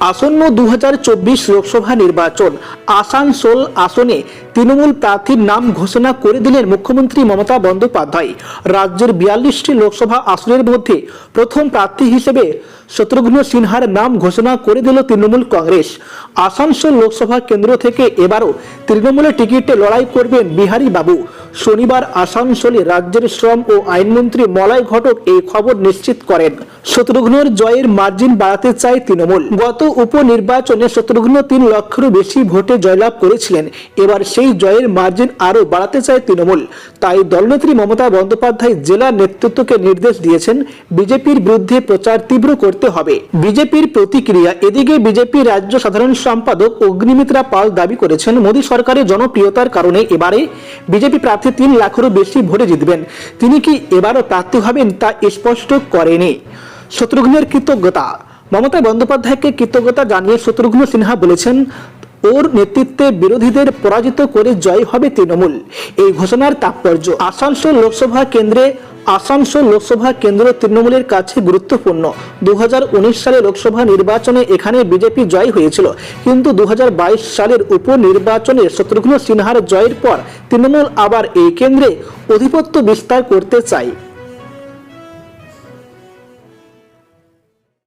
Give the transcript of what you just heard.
আসন্ন দু হাজার চব্বিশ লোকসভা নির্বাচন আসানসোল আসনে তৃণমূল প্রার্থীর নাম ঘোষণা করে দিলেন মুখ্যমন্ত্রী মমতা বন্দ্যোপাধ্যায়। রাজ্যের বিয়াল্লিশটি লোকসভা আসনের মধ্যে প্রথম প্রার্থী হিসেবে শত্রুঘ্ন সিনহার নাম ঘোষণা করে দিল তৃণমূল কংগ্রেস। আসানসোল লোকসভা কেন্দ্র থেকে এবারও তৃণমূলের টিকিটে লড়াই করবেন বিহারী বাবু। শনিবার আসানসোলে রাজ্যের শ্রম ও আইনমন্ত্রী মলয় ঘটক এই খবর নিশ্চিত করেন। শত্রুঘ্নর জয়ের মার্জিন বাড়াতে চায় তৃণমূল। গত উপনির্বাচনে শত্রুঘ্ন তিন লক্ষেরও বেশি ভোটে জয়লাভ করেছিলেন। এবার সেই জয়ের মার্জিন আরও বাড়াতে চায় তৃণমূল। তাই দলনেত্রী মমতা বন্দ্যোপাধ্যায় জেলা নেতৃত্বকে নির্দেশ দিয়েছেন বিজেপির বিরুদ্ধে প্রচার তীব্র করতে হবে। বিজেপির প্রতিক্রিয়া, এদিকে বিজেপি রাজ্য সাধারণ সম্পাদক অগ্নিমিত্রা পাল দাবি করেছেন, মোদী সরকারের জনপ্রিয়তার কারণে এবারে বিজেপি প্রার্থী তিন লাখেরও বেশি ভোটে জিতবেন। তিনি কি এবারও প্রার্থী হবেন তা স্পষ্ট করেনি। শত্রুঘ্নের কৃতজ্ঞতা। মমতা বন্দ্যোপাধ্যায়কে কৃতজ্ঞতা জানিয়ে শত্রুঘ্ন সিনহা বলেছেন ওর নেতৃত্বে বিরোধীদের পরাজিত করে জয় হবে তৃণমূল। এই ঘোষণার তাৎপর্য, আসানসোল লোকসভা কেন্দ্রে আসানসোল লোকসভা কেন্দ্র তৃণমূলের কাছে গুরুত্বপূর্ণ। দু হাজার উনিশ সালে লোকসভা নির্বাচনে এখানে বিজেপি জয় হয়েছিল। কিন্তু দু হাজার বাইশ সালের উপনির্বাচনে শত্রুঘ্ন সিনহার জয়ের পর তৃণমূল আবার এই কেন্দ্রে অধিপত্য বিস্তার করতে চায়।